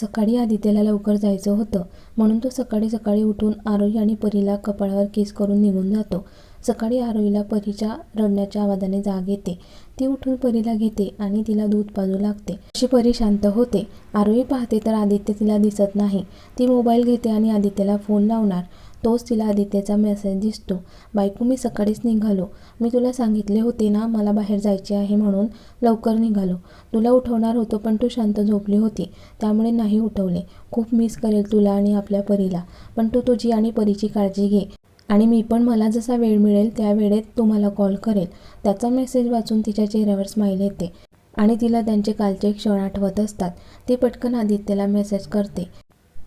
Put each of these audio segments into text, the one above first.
सकाळी आदित्यला लवकर जायचं होतं. म्हणून तो सकाळी सकाळी उठून आरोही आणि परीला कपाळावर केस करून निघून जातो. सकाळी आरोहीला परीच्या रडण्याच्या आवाजाने जाग येते. ती उठून परीला घेते आणि तिला दूध पाजू लागते. अशी परी शांत होते. आरोही पाहते तर आदित्य तिला दिसत नाही. ती मोबाईल घेते आणि आदित्यला फोन लावणार. तोच तिला आदित्यचा मेसेज दिसतो. बायको मी सकाळीच निघालो. मी तुला सांगितले होते ना मला बाहेर जायचे आहे म्हणून लवकर निघालो. तुला उठवणार होतो पण तू शांत झोपली होती. त्यामुळे नाही उठवले. खूप मिस करेल तुला आणि आपल्या परीला. पण तू तुझी आणि परीची काळजी घे. आणि मी पण मला जसा वेळ मिळेल त्या वेळेत तुम्हाला कॉल करेल. त्याचा मेसेज वाचून तिच्या चेहऱ्यावर स्माईल येते. आणि तिला त्यांचे कालचे क्षण आठवत असतात. ती पटकन आदित्यला मेसेज करते.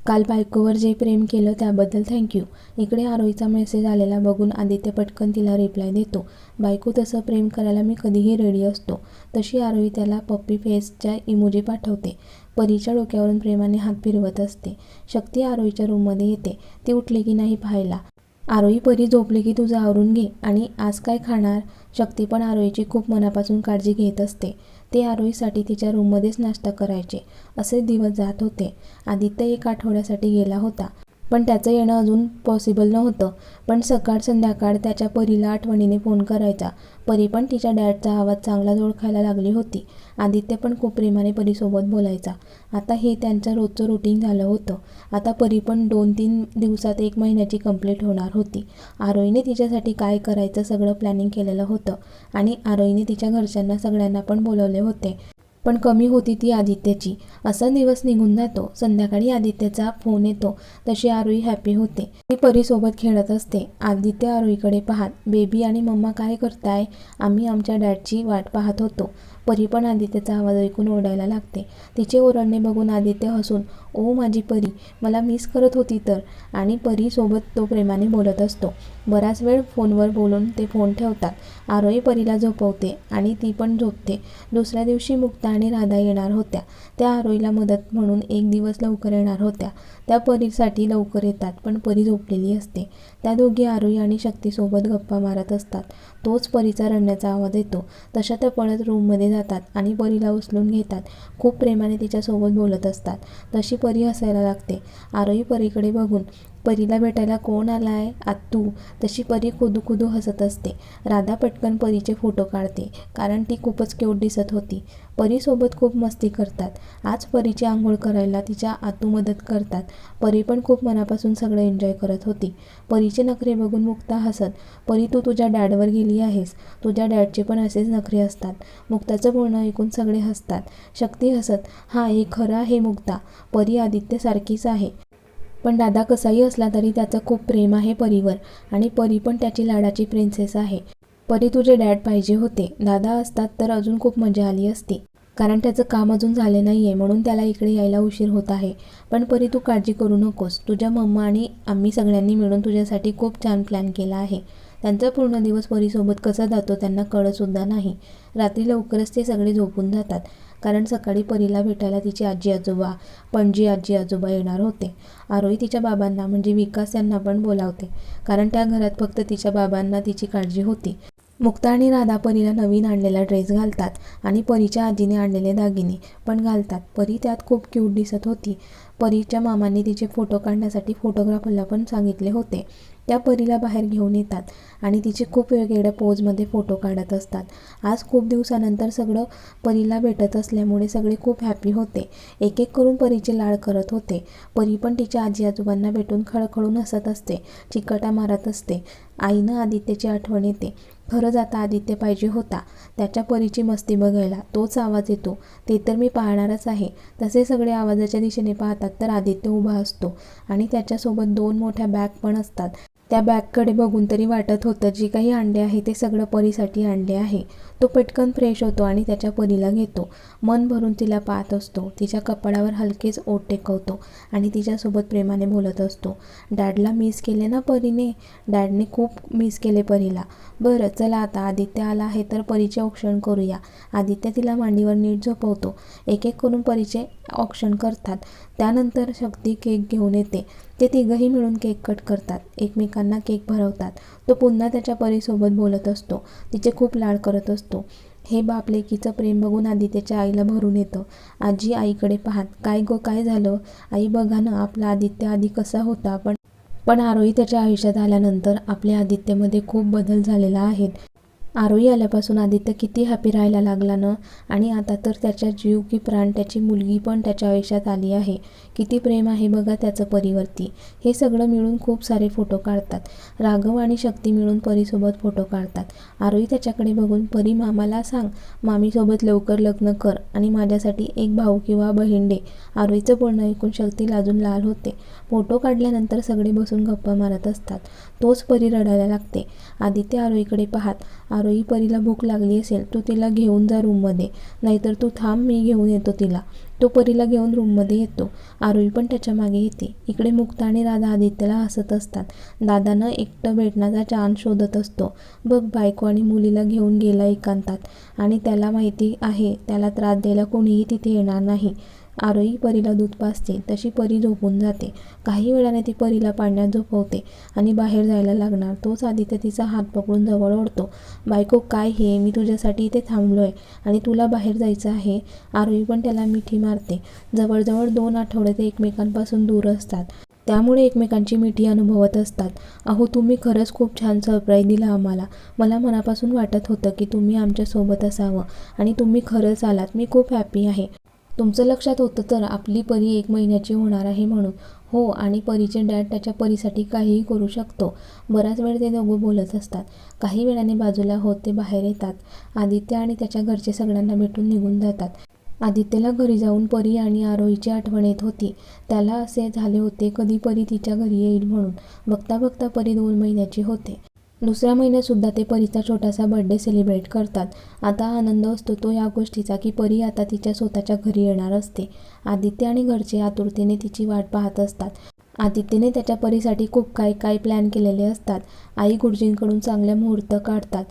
काल बायकोवर जे प्रेम केलं त्याबद्दल थँक्यू इकडे आरोहीचा मेसेज आलेला बघून आदित्य पटकन तिला रिप्लाय देतो. बायको तसं प्रेम करायला मी कधीही रेडी असतो. तशी आरोही त्याला पप्पी फेसच्या इमोजी पाठवते. परीच्या डोक्यावरून प्रेमाने हात फिरवत असते. शक्ती आरोहीच्या रूममध्ये येते. ती उठली की नाही पाहायला. आरोही परी झोपली की तुझं आवरून घे. आणि आज काय खाणार? शक्ती पण आरोहीची खूप मनापासून काळजी घेत असते. ते आरोहीसाठी तिच्या रूममध्येच नाश्ता करायचे असे दिवस जात होते. आदित्य एक आठवड्यासाठी गेला होता. पण त्याचं येणं अजून पॉसिबल नव्हतं. पण सकाळ संध्याकाळ त्याच्या परीला आठवणीने फोन करायचा. परी पण तिच्या डॅडचा आवाज चांगलाच ओळखायला लागली होती. आदित्य पण खूप प्रेमाने परीसोबत बोलायचा. आता हे त्यांचं रोजचं रुटीन झालं होतं. आता परी पण दोन तीन दिवसात एक महिन्याची कंप्लीट होणार होती. आरोहीने तिच्यासाठी काय करायचं सगळं प्लॅनिंग केलेलं होतं. आणि आरोहीने तिच्या घरच्यांना सगळ्यांना पण बोलवले होते. पण कमी होती ती आदित्यची. असा दिवस निघून जातो. संध्याकाळी आदित्यचा फोन येतो. तशी आरोही हॅपी होते. ती परीसोबत खेळत असते. आदित्य आरोईकडे पाहत बेबी आणि मम्मा काय करताय? आम्ही आमच्या डॅडची वाट पाहत होतो. परी पण आदित्यचा आवाज ऐकून ओरडायला लागते. तिचे ओरडणे बघून आदित्य हसून ओ माझी परी मला मिस करत होती तर? आणि परीसोबत तो प्रेमाने बोलत असतो. बराच वेळ फोनवर बोलून ते फोन ठेवतात. आरोही परीला झोपवते आणि ती पण झोपते. दुसऱ्या दिवशी मुक्ता आणि राधा येणार होत्या. त्या आरोहीला मदत म्हणून एक दिवस लवकर येणार होत्या. त्या परीसाठी लवकर येतात पण परी झोपलेली असते. त्या दोघी आरोही आणि शक्तीसोबत गप्पा मारत असतात. तोच परीचा रडण्याचा आवाज येतो. तशा त्या पळत रूममध्ये जातात आणि परीला उचलून घेतात. खूप प्रेमाने तिच्यासोबत बोलत असतात. तशी परी हसायला लागते. आरोही परीकडे बघून परीला भेटायला कोण आला आहे आत्तू. तशी परी खुदू खुदू हसत असते. राधा पटकन परीचे फोटो काढते कारण ती खूपच क्यूट दिसत होती. परीसोबत खूप मस्ती करतात. आज परीची आंघोळ करायला तिच्या आतू मदत करतात. परी पण खूप मनापासून सगळं एन्जॉय करत होती. परी परीचे नखरे बघून मुक्ता हसत परी तू तुझ्या डॅडवर गेली आहेस. तुझ्या डॅडचे पण असेच नखरे असतात मुक्ताचं बोलणं ऐकून सगळे हसतात. शक्ती हसत हा हे खरं आहे मुक्ता. परी आदित्यसारखीच आहे. पण दादा कसाही असला तरी त्याचं खूप प्रेम आहे परीवर आणि परी पण त्याची लाडाची प्रिन्सेस आहे. परी तुझे डॅड पाहिजे होते. दादा असतात तर अजून खूप मजा आली असती. कारण त्याचं काम अजून झाले नाही आहे म्हणून त्याला इकडे यायला उशीर होत आहे. पण परी तू काळजी करू नकोस. तुझ्या मम्मा आणि आम्ही सगळ्यांनी मिळून तुझ्यासाठी खूप छान प्लॅन केला आहे. त्यांचा पूर्ण दिवस परीसोबत कसा जातो त्यांना कळतसुद्धा नाही. रात्री लवकरच ते सगळे झोपून जातात कारण सकाळी परीला भेटायला तिची आजी आजोबा पणजी आजी आजोबा येणार होते. आरोही तिच्या बाबांना म्हणजे विकास यांना पण बोलावते कारण त्या घरात फक्त तिच्या बाबांना तिची काळजी होती. मुक्ता आणि राधा परीला नवीन आणलेला ड्रेस घालतात आणि परीच्या आजीने आणलेले दागिने पण घालतात. परी त्यात खूप क्यूट दिसत होती. परीच्या मामांनी तिचे फोटो काढण्यासाठी फोटोग्राफरला पण सांगितले होते. त्या परीला बाहेर घेऊन येतात आणि तिचे खूप वेगवेगळ्या पोजमध्ये फोटो काढत असतात. आज खूप दिवसानंतर सगळं परीला भेटत असल्यामुळे सगळे खूप हॅपी होते. एक एक करून परीचे लाड करत होते. परी पण तिच्या आजी आजोबांना भेटून खळखळून हसत असते चिकटा मारत असते. आईनं आदित्यची आठवण येते. खरंच आता आदित्य पाहिजे होता. त्याच्या परीची मस्ती बघायला तोच आवाज येतो. ते तर मी पाहणारच आहे. तसे सगळे आवाजाच्या दिशेने पाहतात तर आदित्य उभा असतो. आणि त्याच्यासोबत दोन मोठ्या बॅग पण असतात. त्या बॅगकडे बघून तरी वाटत होतं जे काही अंडे आहे ते सगळं परीसाठी आणले आहे. तो पटकन फ्रेश होतो आणि त्याच्या परीला घेतो. मन भरून तिला पाहत असतो. तिच्या कपाळावर हलकेच ओट टेकवतो आणि तिच्यासोबत प्रेमाने बोलत असतो. डॅडला मिस केले ना परीने? डॅडने खूप मिस केले परीला. बरं चला आता. आदित्य आला आहे तर परीचे औक्षण करूया. आदित्य तिला मांडीवर नीट झोपवतो. एक एक करून परीचे औक्षण करतात. त्यानंतर शक्ती केक घेऊन येते. ते तिघंही मिळून केक कट करतात. एकमेकांना केक भरवतात. तो पुन्हा त्याच्या परीसोबत बोलत असतो. तिचे खूप लाड करत असतो. हे बाप लेकीचं प्रेम बघून आदित्यच्या आईला भरून येतं. आजी आईकडे पाहत काय गो काय झालं? आई बघा ना आपला आदित्य आधी कसा होता? पण पण आरोही त्याच्या आयुष्यात आल्यानंतर आपल्या आदित्यमध्ये खूप बदल झालेला आहे. आरोही आल्यापासून आदित्य किती हॅपी राहायला लागला ना? आणि आता तर त्याच्या जीव की प्राण त्याची मुलगी पण त्याच्या आयुष्यात आली आहे. किती प्रेम आहे बघा त्याचं परीवरती. हे सगळं मिळून खूप सारे फोटो काढतात. राघव आणि शक्ती मिळून परीसोबत फोटो काढतात. आरोही त्याच्याकडे बघून परी मामाला सांग. मामीसोबत लवकर लग्न कर आणि माझ्यासाठी एक भाऊ किंवा बहीण दे. आरोहीचं बोलणं ऐकून शक्ती लाजून लाल होते. फोटो काढल्यानंतर सगळे बसून गप्पा मारत असतात. तोच परी रडायला लागते. आदित्य आरोहीकडे पाहत आरोही परीला भूक लागली असेल तू तिला घेऊन जा रूममध्ये. नाहीतर तू थांब मी घेऊन येतो तिला. तो परीला घेऊन रूममध्ये येतो. आरोही पण त्याच्यामागे येते. इकडे मुक्ता आणि राधा आदित्यला हसत असतात. दादानं एकटं भेटण्याचा चान्स शोधत असतो. बघ बायको आणि मुलीला घेऊन गेला एकांतात. आणि त्याला माहिती आहे त्याला त्रास द्यायला कोणीही तिथे येणार नाही. आरोही परीला दूध पाजते तशी परी झोपून जाते. काही वेळाने ती परीला पाण्यात झोपवते आणि बाहेर जायला लागणार. तोच आदित्य तिचा हात पकडून जवळ ओढतो. बायको काय हे? मी तुझ्यासाठी इथे थांबलो आहे आणि तुला बाहेर जायचं आहे? आरोही पण त्याला मिठी मारते. जवळजवळ दोन आठवडे ते एकमेकांपासून दूर असतात. त्यामुळे एकमेकांची मिठी अनुभवत असतात. अहो तुम्ही खरंच खूप छान सरप्राईज दिला आम्हाला. मला मनापासून वाटत होतं की तुम्ही आमच्यासोबत असावं आणि तुम्ही खरंच आलात. मी खूप हॅपी आहे. तुमचं लक्षात होतं तर आपली परी एक महिन्याची होणार आहे म्हणून. हो आणि परीचे डॅड त्याच्या परीसाठी काहीही करू शकतो. बराच वेळ ते दोघं बोलत असतात. काही वेळाने बाजूला होत ते बाहेर येतात. आदित्य आणि त्याच्या घरचे सगळ्यांना भेटून निघून जातात. आदित्यला घरी जाऊन परी आणि आरोहीची आठवण येत होती. त्याला असे झाले होते कधी परी तिच्या घरी येईल म्हणून. बघता बघता परी दोन महिन्याची होते. दुसऱ्या महिन्यातसुद्धा ते परीचा छोटासा बर्थडे सेलिब्रेट करतात. आता आनंद असतो तो या गोष्टीचा की परी आता तिच्या स्वतःच्या घरी येणार असते. आदित्य आणि घरचे आतुरतेने तिची वाट पाहत असतात. आदित्यने त्याच्या परीसाठी खूप काही काही प्लॅन केलेले असतात. आई गुरुजींकडून चांगल्या मुहूर्त काढतात.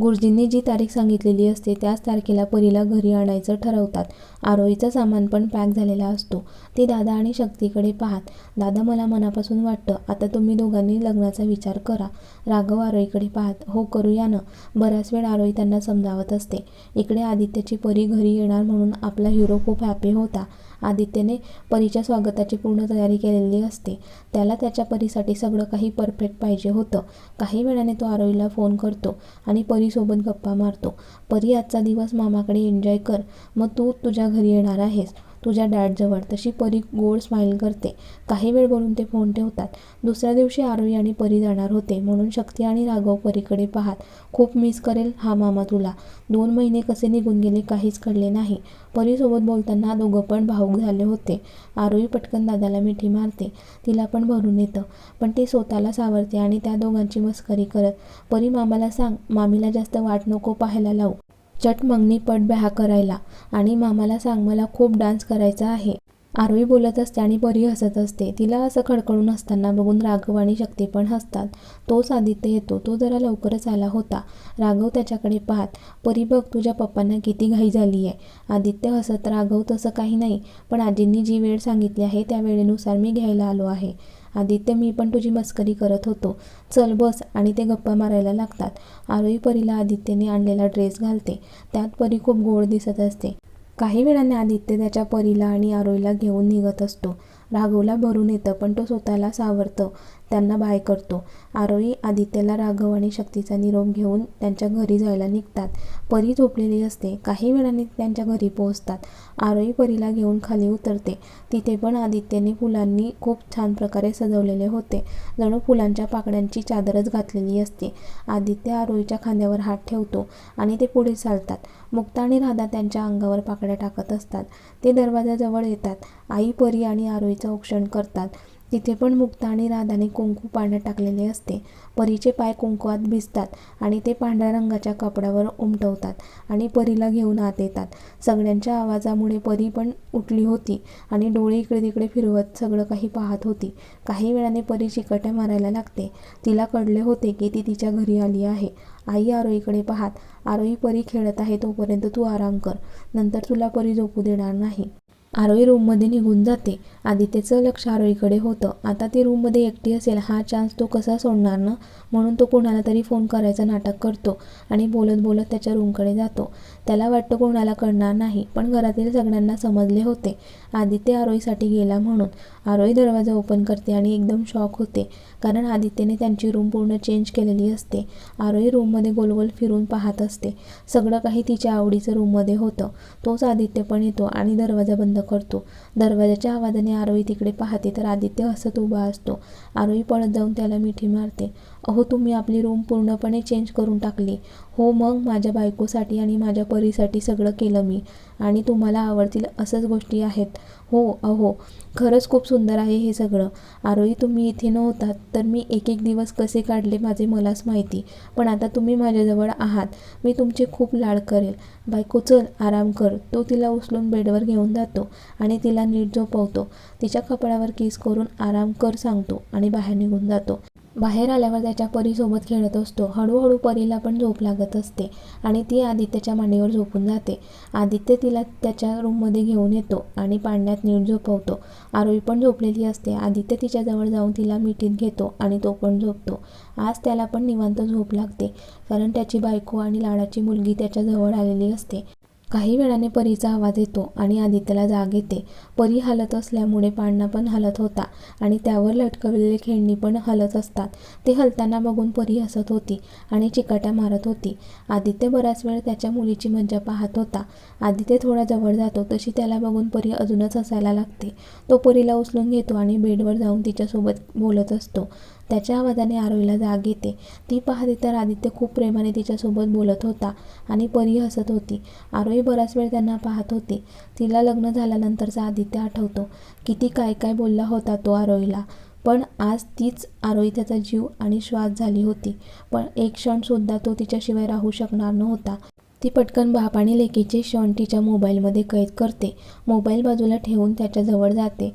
गुरुजींनी जी तारीख सांगितलेली असते त्याच तारखेला परीला घरी आणायचं ठरवतात. आरोहीचं सामान पण पॅक झालेला असतो. ती दादा आणि शक्तीकडे पाहत दादा मला मनापासून वाटतं आता तुम्ही दोघांनी लग्नाचा विचार करा. राघव आरोहीकडे पाहत हो करूया ना. बराच वेळ आरोही त्यांना समजावत असते. इकडे आदित्यची परी घरी येणार म्हणून आपला हिरो खूप हॅपी होता. आदित्यने परीच्या स्वागताची पूर्ण तयारी केलेली असते. त्याला त्याच्या परीसाठी सगळं काही परफेक्ट पाहिजे होतं. काही वेळाने तो आरोहीला फोन करतो आणि परीसोबत गप्पा मारतो. परी आजचा दिवस मामाकडे एन्जॉय कर. मग तू तुझ्या घरी येणार आहेस. तुझ्या डॅडजवळ तशी परी गोड स्माईल करते. काही वेळ बोलून ते फोन ठेवतात. दुसऱ्या दिवशी आरोही आणि परी जाणार होते. म्हणून शक्ती आणि राघव परीकडे पाहत खूप मिस करेल हा मामा तुला. दोन महिने कसे निघून गेले काहीच कळले नाही. परीसोबत बोलताना दोघं पण भाऊक झाले होते. आरोही पटकन दादाला मिठी मारते. तिला पण भरून येतं पण ती स्वतःला सावरते आणि त्या दोघांची मस्करी करत. परी मामाला सांग मामीला जास्त वाट नको पाहायला लावू. चट मंगनी पट ब्याहा करायला आणि मामाला सांग मला खूप डान्स करायचा आहे. आरवी बोलत असते आणि परी हसत असते. तिला असं खडखडून असताना बघून राघव आणि शक्ती पण हसतात. तोच आदित्य येतो. तो जरा लवकरच आला होता. राघव त्याच्याकडे पाहत परी बघ तुझ्या पप्पांना किती घाई झाली आहे. आदित्य हसत राघव तसं काही नाही पण आजींनी जी वेळ सांगितली आहे त्या वेळेनुसार मी घ्यायला आलो आहे. आदित्य मी पण तुझी मस्करी करत होतो. चल बस आणि ते गप्पा मारायला लागतात. आरोही परीला आदित्यने आणलेला ड्रेस घालते. त्यात परी खूप गोड दिसत असते. काही वेळाने आदित्य त्याच्या परीला आणि आरोहीला घेऊन निघत असतो. राघवला भरून येतं पण तो स्वतःला सावरतं त्यांना बाय करतो. आरोही आदित्यला राघव आणि शक्तीचा निरोप घेऊन त्यांच्या घरी जायला निघतात. परी झोपलेली असते. काही वेळाने त्यांच्या घरी पोहोचतात. आरोही परीला घेऊन खाली उतरते. तिथे पण आदित्यने फुलांनी खूप छान प्रकारे सजवलेले होते. जणू फुलांच्या पाकड्यांची चादरच घातलेली असते. आदित्य आरोहीच्या खांद्यावर हात ठेवतो आणि ते पुढे चालतात. मुक्ता आणि राधा त्यांच्या अंगावर पाकड्या टाकत असतात. ते दरवाजाजवळ येतात. आई परी आणि आरोहीचं औक्षण करतात. तिथे पण मुक्ता आणि राधाने कुंकू पाण्यात टाकलेले असते. परीचे पाय कुंकुवात भिजतात आणि ते पांढऱ्या रंगाच्या कपड्यावर उमटवतात आणि परीला घेऊन आत येतात. सगळ्यांच्या आवाजामुळे परी पण उठली होती आणि डोळे इकडे तिकडे फिरवत सगळं काही पाहत होती. काही वेळाने परी चिकट्या मारायला लागते. तिला कळले होते की ती तिच्या घरी आली आहे. आई आरोईकडे पाहात आरोही परी खेळत आहे तोपर्यंत तू आराम कर. नंतर तुला परी झोपू देणार नाही. आरोई रूममध्ये निघून जाते. आदित्यचं लक्ष आरोहीकडे होतं. आता ती रूममध्ये एकटी असेल हा चान्स तो कसा सोडणार ना? म्हणून तो कोणाला तरी फोन करायचं नाटक करतो आणि बोलत बोलत त्याच्या रूमकडे जातो. त्याला वाटतं कोणाला कळणार नाही पण घरातील सगळ्यांना समजले होते. आदित्य आरोहीसाठी गेला म्हणून. आरोही दरवाजा ओपन करते आणि एकदम शॉक होते कारण आदित्यने त्यांची रूम पूर्ण चेंज केलेली असते. आरोही रूममध्ये गोलगोल फिरून पाहत असते. सगळं काही तिच्या आवडीचं रूममध्ये होतं. तोच आदित्य पण येतो आणि दरवाजा बंद करतो. दरवाजाच्या आवाजाने आरोही तिकडे पाहते. तर आदित्य हसत उभा असतो. आरोही पळत जाऊन त्याला मिठी मारते. अहो तुम्ही आपली रूम पूर्णपणे चेंज करून टाकली. हो मग माझ्या बायकोसाठी आणि माझ्या परीसाठी सगळं केलं मी. आणि तुम्हाला आवडतील असंच गोष्टी आहेत. हो अहो खरंच खूप सुंदर आहे हे सगळं. आरोही तुम्ही इथे नव्हतात तर मी एक एक दिवस कसे काढले माझे मलाच माहिती. पण आता तुम्ही माझ्याजवळ आहात. मी तुमचे खूप लाड करेल. बायको चल आराम कर. तो तिला उचलून बेडवर घेऊन जातो आणि तिला नीट झोपवतो. तिच्या कपड्यावर किस करून आराम कर सांगतो आणि बाहेर निघून जातो. बाहेर आल्यावर त्याच्या परीसोबत खेळत असतो. हळूहळू परीला पण झोप लागत असते आणि ती आदित्यच्या मांडीवर झोपून जाते. आदित्य तिला त्याच्या रूममध्ये घेऊन येतो आणि पाण्यात नीट झोपवतो. आरोही पण झोपलेली असते. आदित्य तिच्याजवळ जाऊन तिला मिठीत घेतो आणि तो पण झोपतो. आज त्याला पण निवांत झोप लागते कारण त्याची बायको आणि लाडाची मुलगी त्याच्याजवळ आलेली असते. काही वेळाने परीचा आवाज येतो आणि आदित्यला जाग येते. परी हलत असल्यामुळे पाळणा पण हलत होता आणि त्यावर लटकवलेले खेळणी पण हलत असतात. ते हलताना बघून परी हसत होती आणि चिकाट्या मारत होती. आदित्य बराच वेळ त्याच्या मुलीची मज्जा पाहत होता. आदित्य थोडा जवळ जातो तशी त्याला बघून परी अजूनच हसायला लागते. तो परीला उचलून घेतो आणि बेडवर जाऊन तिच्यासोबत बोलत असतो. त्याच्या आवाजाने आरोहीला जाग येते. ती पाहते तर आदित्य खूप प्रेमाने तिच्यासोबत बोलत होता आणि परी हसत होती. आरोही बराच वेळ त्यांना पाहत होती. तिला लग्न झाल्यानंतरचा आदित्य आठवतो किती काय काय बोलला होता तो आरोहीला. पण आज तीच आरोही त्याचा जीव आणि श्वास झाली होती. पण एक क्षणसुद्धा तो तिच्याशिवाय राहू शकणार नव्हता. ती पटकन बाप आणि लेकीचे क्षण तिच्या मोबाईलमध्ये कैद करते. मोबाईल बाजूला ठेवून त्याच्याजवळ जाते.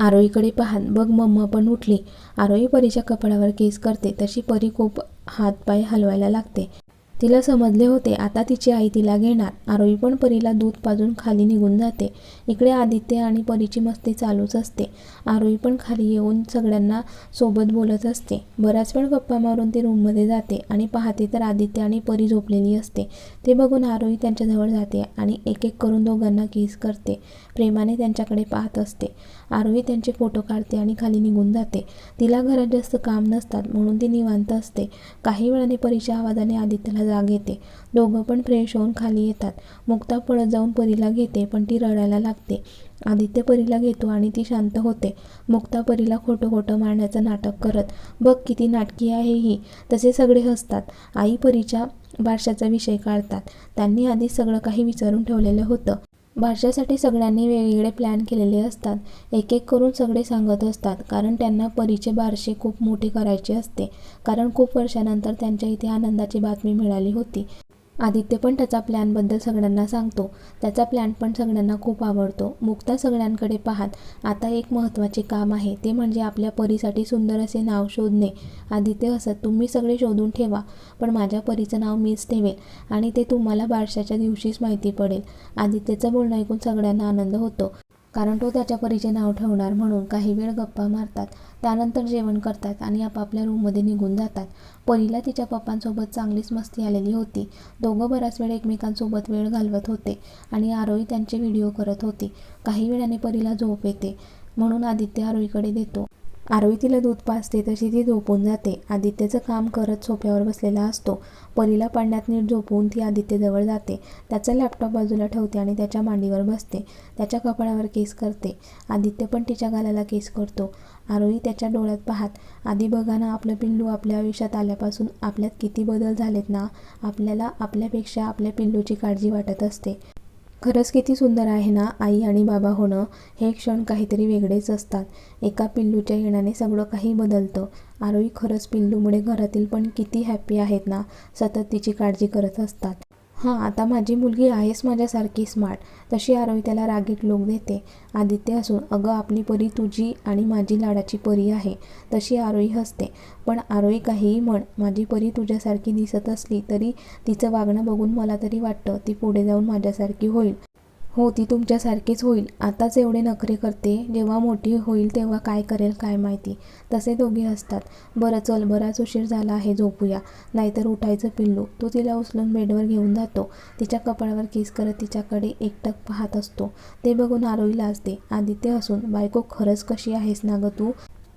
आरोहीकडे पाहान. बघ मम्मा पण उठली. आरोही परीच्या कपाळावर केस करते. तशी परी खूप हातपाय हलवायला लागते. तिला समजले होते आता तिची आई तिला घेणार. आरोही पण परीला दूध पाजून खाली निघून जाते. इकडे आदित्य आणि परीची मस्ती चालूच असते. आरोही पण खाली येऊन सगळ्यांना सोबत बोलत असते. बराच वेळ गप्पा मारून ती रूममध्ये जाते आणि पाहते तर आदित्य आणि परी झोपलेली असते. ते बघून आरोही त्यांच्याजवळ जाते आणि एक एक करून दोघांना किस करते. प्रेमाने त्यांच्याकडे पाहत असते. आरोही त्यांचे फोटो काढते आणि खाली निघून जाते. तिला घरात जास्त काम नसतात म्हणून ती निवांत असते. काही वेळाने परीच्या आवाजाने आदित्यला जाग येते दोघं पण फ्रेश होऊन खाली येतात. मुक्ता पळत जाऊन परीला घेते पण ती रडायला लागते. आदित्य परीला घेतो आणि ती शांत होते. मुक्ता परीला खोटं खोटं मारण्याचं नाटक करत बघ किती नाटकी आहे ही. तसे सगळे हसतात. आई परीच्या बारशाचा विषय काढतात. त्यांनी आधीच सगळं काही विचारून ठेवलेलं होतं. बारशासाठी सगळ्यांनी वेगवेगळे प्लॅन केलेले असतात. एक एक करून सगळे सांगत असतात कारण त्यांना परीचे बारसे खूप मोठे करायचे असते. कारण खूप वर्षानंतर त्यांच्या इथे आनंदाची बातमी मिळाली होती. आदित्य पण त्याचा प्लॅनबद्दल सगळ्यांना सांगतो. त्याचा प्लॅन पण सगळ्यांना खूप आवडतो. मुक्ता सगळ्यांकडे पाहत आता एक महत्त्वाचे काम आहे ते म्हणजे आपल्या परीसाठी सुंदर असे नाव शोधणे. आदित्य हसत तुम्ही सगळे शोधून ठेवा पण माझ्या परीचं नाव मीच ठेवेल आणि ते तुम्हाला बारशाच्या दिवशीच माहिती पडेल. आदित्यचं बोलणं ऐकून सगळ्यांना आनंद होतो कारण तो त्याच्या परीचे नाव ठेवणार म्हणून काही वेळ गप्पा मारतात. त्यानंतर जेवण करतात आणि आपापल्या रूममध्ये निघून जातात. परीला तिच्या पप्पांसोबत चांगलीच मस्ती आलेली होती. दोघं बराच वेळ एकमेकांसोबत वेळ घालवत होते आणि आरोही त्यांचे व्हिडिओ करत होती. काही वेळाने परीला झोप येते म्हणून आदित्य आरोहीकडे देतो. आरोही तिला दूध पाजते तशी ती झोपून जाते. आदित्यचं काम करत सोफ्यावर बसलेला असतो. परीला पाण्यात नीट झोपवून ती आदित्यजवळ जाते. त्याचा लॅपटॉप बाजूला ठेवते आणि त्याच्या मांडीवर बसते. त्याच्या कपाळावर केस करते. आदित्य पण तिच्या गालाला केस करतो. आरोही त्याच्या डोळ्यात पाहत आधी बघा ना आपलं पिल्लू आपल्या आयुष्यात आल्यापासून आपल्यात किती बदल झालेत ना? आपल्याला आपल्यापेक्षा आपल्या पिल्लूची काळजी वाटत असते. खरंच किती सुंदर आहे ना आई आणि बाबा होणं? हे क्षण काहीतरी वेगळेच असतात. एका पिल्लूच्या येण्याने सगळं काही बदलतं. आरोही खरंच पिल्लूमुळे घरातील पण किती हॅप्पी आहेत ना सतत तिची काळजी करत असतात. हां आता माझी मुलगी आहेच माझ्यासारखी स्मार्ट तशी आरोही त्याला रागीट लोक देते. आदित्य असून अगं आपली परी तुझी आणि माझी लाडाची परी आहे. तशी आरोही हसते. पण आरोही काहीही म्हण माझी परी तुझ्यासारखी दिसत असली तरी तिचं वागणं बघून मला तरी वाटतं ती पुढे जाऊन माझ्यासारखी होईल. हो ती तुमच्यासारखीच होईल. आताच एवढे नखरे करते. जेव्हा मोठी होईल तेव्हा काय करेल काय माहिती. तसे दोघे असतात. बरं चल बराच उशीर झाला आहे झोपूया. नाहीतर उठायचं पिल्लू. तो तिला उचलून बेडवर घेऊन जातो. तिच्या कपाळावर किस करत तिच्याकडे एकटक पाहत असतो. ते बघून आरोही लाजते. आदित्य असून बायको खरंच कशी आहेस ना गं तू?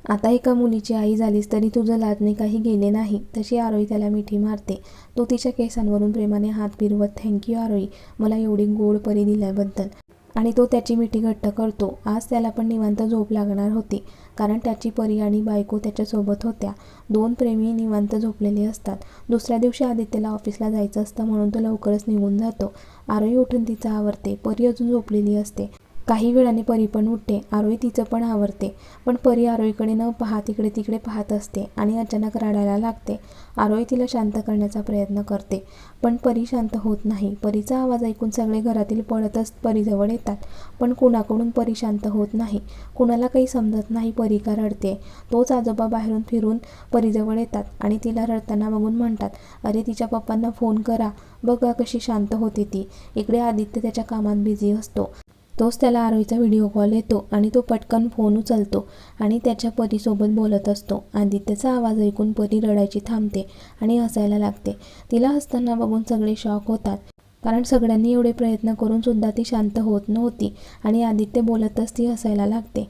आता एका मुलीची आई झालीस तरी तुझं लाजणे काही गेले नाही. तशी आरोई त्याला मिठी मारते. तो तिच्या केसांवरून प्रेमाने हात फिरवत थँक्यू आरोई. मला एवढी गोड परी दिल्याबद्दल. आणि तो त्याची मिठी घट्ट करतो. आज त्याला पण निवांत झोप लागणार होती कारण त्याची परी आणि बायको त्याच्यासोबत होत्या. दोन प्रेमी निवांत झोपलेले असतात. दुसऱ्या दिवशी आदित्यला ऑफिसला जायचं असतं म्हणून तो लवकरच निघून जातो. आरोई उठून तिचं आवरते. परी अजून झोपलेली असते. काही वेळाने परी पण उठते. आरोही तिचं पण आवरते. पण परी आरोहीकडे न पाहा तिकडे तिकडे पाहत असते आणि अचानक रडायला लागते. आरोही तिला शांत करण्याचा प्रयत्न करते. पण परी शांत होत नाही. परीचा आवाज ऐकून सगळे घरातील पळतच परीजवळ येतात. पण कुणाकडून परी शांत होत नाही? कुणाला काही समजत नाही परी का रडते. तोच आजोबा बाहेरून फिरून परीजवळ येतात आणि तिला रडताना बघून म्हणतात अरे तिच्या पप्पांना फोन करा. बघा कशी शांत होते ती. इकडे आदित्य त्याच्या कामात बिझी असतो. तोच त्याला आरोहीचा व्हिडिओ कॉल येतो आणि तो पटकन फोन उचलतो आणि त्याच्या परीसोबत बोलत असतो. आदित्यचा आवाज ऐकून परी रडायची थांबते आणि हसायला लागते. तिला हसताना बघून सगळे शॉक होतात. कारण सगळ्यांनी एवढे प्रयत्न करून सुद्धा ती शांत होत नव्हती आणि आदित्य बोलतच ती हसायला लागते.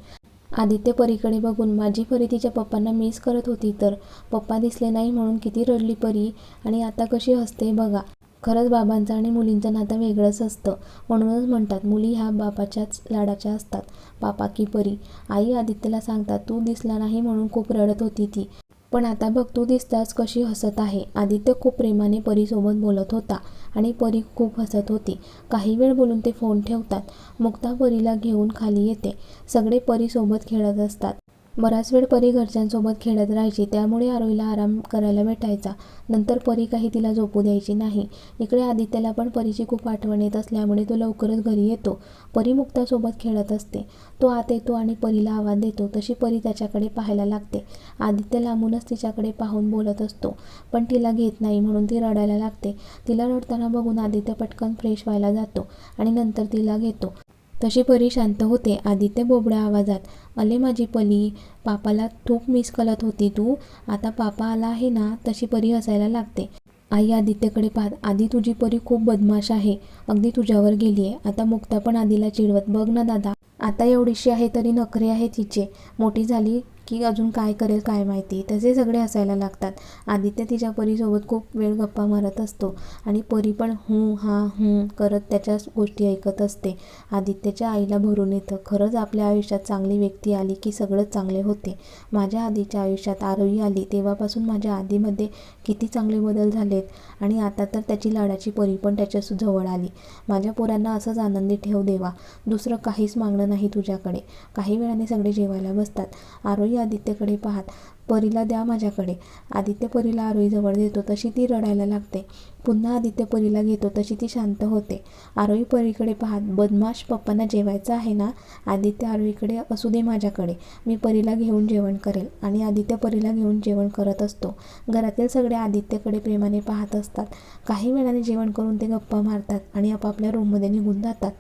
आदित्य परीकडे बघून माझी परी तिच्या पप्पांना मिस करत होती तर? पप्पा दिसले नाही म्हणून किती रडली परी आणि आता कशी हसते बघा. खरंच बाबांचं आणि मुलींचं नातं वेगळंच असतं. म्हणूनच म्हणतात मुली ह्या बापाच्याच लाडाच्या असतात. बापा की परी. आई आदित्यला सांगतात तू दिसला नाही म्हणून खूप रडत होती ती. पण आता बघ तू दिसताच कशी हसत आहे. आदित्य खूप प्रेमाने परीसोबत बोलत होता आणि परी खूप हसत होती. काही वेळ बोलून ते फोन ठेवतात. मुक्ता परीला घेऊन खाली येते. सगळे परीसोबत खेळत असतात. बराच वेळ परी घरच्यांसोबत खेळत राहायची त्यामुळे आरोहीला आराम करायला भेटायचा. नंतर परी काही तिला झोपू द्यायची नाही. इकडे आदित्यला पण परीची खूप आठवण येत असल्यामुळे तो लवकरच घरी येतो. परी मुक्तासोबत खेळत असते. तो आत येतो आणि परीला आवाज देतो. तशी परी त्याच्याकडे पाहायला लागते. आदित्य लांबूनच तिच्याकडे पाहून बोलत असतो पण तिला घेत नाही म्हणून ती रडायला लागते. तिला रडताना बघून आदित्य पटकन फ्रेश व्हायला जातो आणि नंतर तिला घेतो. तशी परी शांत होते. आदित्य बोबड्या आवाजात अले माझी पली पापाला खूप मिस करत होती तू. आता पापा आला आहे ना तशी परी हसायला लागते. आई आदित्यकडे पाहत आधी तुझी परी खूप बदमाश आहे. अगदी तुझ्यावर गेली आहे. आता मुक्ता पण आधीला चिडवत बघ ना दादा आता एवढीशी आहे तरी नखरे आहे तिचे मोठी झाली की अजून काय करेल काय माहिती. तसे सगळे असायला लागतात. आदित्य तिच्या परीसोबत खूप वेळ गप्पा मारत असतो आणि परी पण हूं हा हूं करत त्याच्याच गोष्टी ऐकत असते. आदित्यच्या आईला भरून येतं. खरंच आपल्या आयुष्यात चांगली व्यक्ती आली की सगळंच चांगले होते. माझ्या आधीच्या आयुष्यात आरोही आली. तेव्हापासून माझ्या आधीमध्ये किती चांगले बदल झालेत. आणि आता तर त्याची लाडाची परी पण त्याच्याजवळ आली. माझ्या पोरांना असंच आनंदी ठेव देवा. दुसरं काहीच मागणं नाही तुझ्याकडे. काही वेळाने सगळे जेवायला बसतात. आरोही आदित्यकडे पाहत. परीला द्या माझ्याकडे. आदित्य परीला आरोईजवळ देतो तशी ती रडायला लागते. पुन्हा आदित्य परीला घेतो तशी ती शांत होते. आरोही परीकडे पाहत बदमाश पप्पांना जेवायचं आहे ना? आदित्य आरोईकडे असू दे माझ्याकडे. मी परीला घेऊन जेवण करेल आणि आदित्य परीला घेऊन जेवण करत असतो. घरातील सगळे आदित्यकडे प्रेमाने पाहत असतात. काही वेळाने जेवण करून ते गप्पा मारतात आणि आपापल्या रूममध्ये निघून जातात.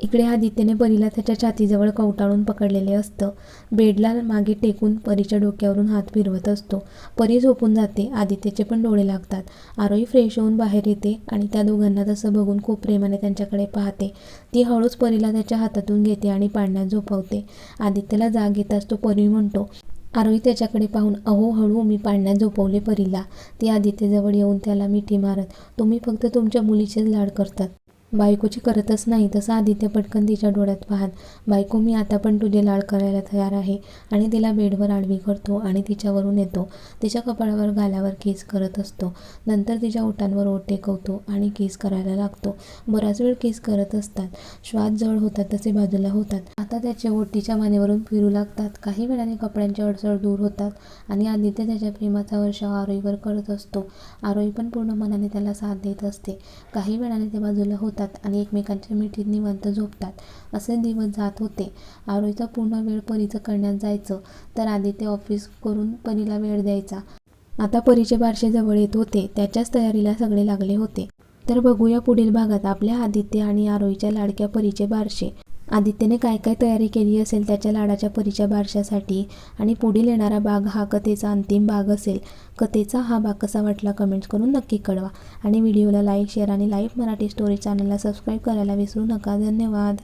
इकडे आदित्यने परीला त्याच्या छातीजवळ कवटाळून पकडलेले असतं. बेडला मागे टेकून परीच्या डोक्यावरून हात फिरवत असतो. परी झोपून जाते. आदित्यचे पण डोळे लागतात. आरोही फ्रेश होऊन बाहेर येते आणि त्या दोघांना तसं बघून खूप प्रेमाने त्यांच्याकडे पाहते. ती हळूच परीला त्याच्या हातातून घेते आणि पाळण्यात झोपवते. आदित्यला जाग येताच तो परी म्हणतो आरोही त्याच्याकडे पाहून अहो हळू मी पाळण्यात झोपवले परीला. ती आदित्यजवळ येऊन त्याला मिठी मारत तुम्ही फक्त तुमच्या मुलीचेच लाड करतात. बायकोची करतच नाही तसं आदित्य पटकन तिच्या डोळ्यात पाहत बायको मी आता पण तुझे लाड करायला तयार आहे आणि तिला बेडवर आडवी करतो आणि तिच्यावरून येतो. तिच्या कपाळावर गालावर केस करत असतो. नंतर तिच्या ओटांवर ओठ टेकवतो आणि केस करायला लागतो. बराच वेळ केस करत असतात. श्वास जवळ होतात तसे बाजूला होतात. आता त्याचे ओटीच्या तिच्या मानेवरून फिरू लागतात. काही वेळाने कपड्यांची अडचण दूर होतात आणि आदित्य त्याच्या प्रेमाचा वर्षाव आरोईवर करत असतो. आरोई पण पूर्ण मनाने त्याला साथ देत असते. काही वेळाने ते बाजूला होतात. आणि एकमेकांच्या मिठीत निवंत झोपतात. असे दिवस जात होते. आरोहीचा पूर्ण वेळ परीचं करण्यात जायचं तर आदित्य ऑफिस करून परीला वेळ द्यायचा. आता परीचे बारशे जवळ येत होते. त्याच्याच तयारीला सगळे लागले होते. तर बघूया पुढील भागात आपल्या आदित्य आणि आरोहीच्या लाडक्या परीचे बारशे. आदित्यने काय काय तयारी केली असेल त्याच्या लाडाच्या परीच्या बारशासाठी आणि पुढील येणारा भाग हा कथेचा अंतिम भाग असेल कथेचा हा भाग कसा वाटला कमेंट्स करून नक्की कळवा. आणि व्हिडिओला लाईक शेअर आणि लाईव्ह मराठी स्टोरी चॅनलला सबस्क्राईब करायला विसरू नका. धन्यवाद.